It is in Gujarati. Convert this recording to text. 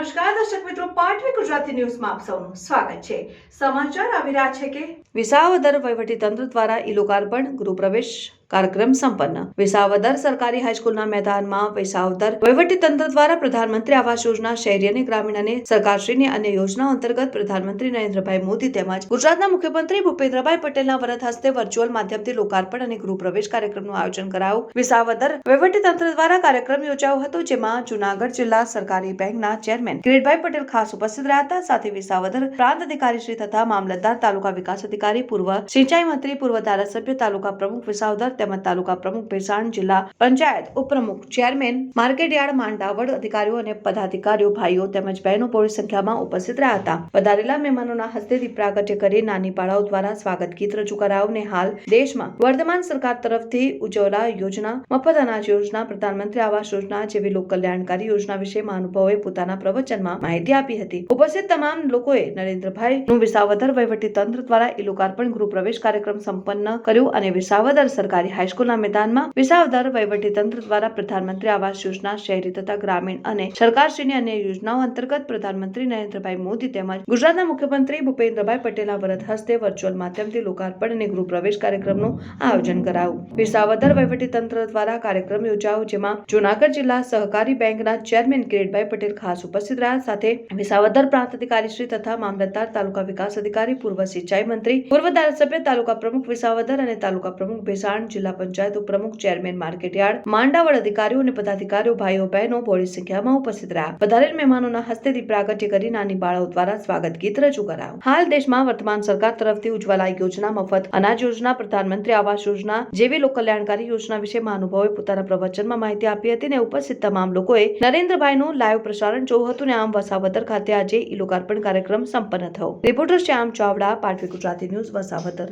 નમસ્કાર, દર્શક મિત્રો, પાટવી ગુજરાતી ન્યૂઝમાં આપ સૌનું સ્વાગત છે. સમાચાર આવી રહ્યા છે કે વિસાવદર વહીવટી તંત્ર દ્વારા ઈ લોકાર્પણ ગૃહ પ્રવેશ કાર્યક્રમ સંપન્ન. વિસાવદર સરકારી હાઈસ્કૂલના મેદાનમાં વિસાવદર તંત્ર દ્વારા પ્રધાનમંત્રી આવાસ યોજના, શહેરી અને ગ્રામીણ અને સરકારશ્રીની અન્ય યોજનાઓ અંતર્ગત પ્રધાનમંત્રી નરેન્દ્રભાઈ મોદી તેમજ ગુજરાતના મુખ્યમંત્રી ભૂપેન્દ્રભાઈ પટેલના વરદ હસ્તે વર્ચ્યુઅલ માધ્યમથી લોકાર્પણ અને ગૃહપ્રવેશ કાર્યક્રમનું આયોજન કરાયું. વિસાવદર તંત્ર દ્વારા કાર્યક્રમ યોજાયો હતો, જેમાં જુનાગઢ જિલ્લા સરકારી બેંકના ચેરમેન કિરીટભાઈ પટેલ ખાસ ઉપસ્થિત રહ્યા હતા. સાથે વિસાવદર પ્રાંત અધિકારી શ્રી તથા મામલતદાર તાલુકા વિકાસ અધિકારી પૂર્વ સિંચાઈ મંત્રી, પૂર્વ ધારાસભ્ય, તાલુકા પ્રમુખ વિસાવદર તેમજ તાલુકા પ્રમુખ ભેસાણ જિલ્લા પંચાયત ઉપપ્રમુખ ચેરમેન, માર્કેટયાર્ડ માંડાવડ અધિકારીઓ અને પદાધિકારીઓ, ભાઈઓ તેમજ બહેનો બહોળી સંખ્યામાં ઉપસ્થિત રહ્યા હતા. વધારેલા મહેમાનોના હસ્તે દીપ પ્રાગટ્ય કરી નાની બાળાઓ દ્વારા સ્વાગત ગીત રજૂ કરાવને હાલ દેશમાં વર્તમાન સરકાર તરફથી ઉજવલા યોજના, મફત અનાજ યોજના, પ્રધાનમંત્રી આવાસ યોજના જેવી લોક કલ્યાણકારી યોજના વિશે મહાનુભાવોએ પોતાના પ્રવચનમાં માહિતી આપી હતી. ઉપસ્થિત તમામ લોકોએ નરેન્દ્રભાઈ નું વિસાવદર વહીવટી તંત્ર દ્વારા ઈ લોકાર્પણ ગૃહ પ્રવેશ કાર્યક્રમ સંપન્ન કર્યું અને વિસાવદર સરકારી હાઈસ્કૂલના મેદાનમાં વિસાવદર તંત્ર દ્વારા પ્રધાનમંત્રી આવાસ યોજના, શહેરી તથા ગ્રામીણ અને સરકારશ્રીની અન્ય યોજનાઓ અંતર્ગત પ્રધાનમંત્રી નરેન્દ્રભાઈ મોદી તેમજ ગુજરાતના મુખ્યમંત્રી ભૂપેન્દ્રભાઈ પટેલના વરદ હસ્તે વર્ચ્યુઅલ માધ્યમથી લોકાર્પણ અને ગૃહપ્રવેશ કાર્યક્રમનું આયોજન કરાયું. વિસાવદર તંત્ર દ્વારા કાર્યક્રમ યોજાયો, જેમાં જૂનાગઢ જિલ્લા સહકારી બેંકના ચેરમેન કિરીટભાઈ પટેલ ખાસ ઉપસ્થિત રહ્યા. સાથે વિસાવદર પ્રાંત અધિકારી શ્રી તથા મામલતદાર, તાલુકા વિકાસ અધિકારી, પૂર્વ સિંચાઈ મંત્રી, પૂર્વ ધારાસભ્ય, તાલુકા પ્રમુખ વિસાવદર અને તાલુકા પ્રમુખ ભેસાણ જિલ્લા પંચાયત ઉપપ્રમુખ ચેરમેન માર્કેટયાર્ડ, માંડાવળ અધિકારીઓ અને પદાધિકારીઓ, ભાઈઓ, બહેનો, બોડી સંખ્યામાં ઉપસ્થિત રહ્યા. વધારેલ મહેમાનોના હસ્તે દીપ પ્રાગટ્ય કરી નાની બાળાઓ દ્વારા સ્વાગત ગીત રજૂ કરાયું. હાલ દેશમાં વર્તમાન સરકાર તરફથી ઉજ્જવલા યોજના મફત અનાજ યોજના, પ્રધાનમંત્રી આવાસ યોજના જેવી લોક કલ્યાણકારી યોજના વિશે મહાનુભાવોએ પોતાના પ્રવચનમાં માહિતી આપી હતી અને ઉપસ્થિત તમામ લોકોએ નરેન્દ્રભાઈનું લાઈવ પ્રસારણ જોયું હતું અને આમ વસાવદર ખાતે આજે ઈ લોકાર્પણ કાર્યક્રમ સંપન્ન થયો. Reporter Shyam Chavda Patvi Gujarati news Visavadar.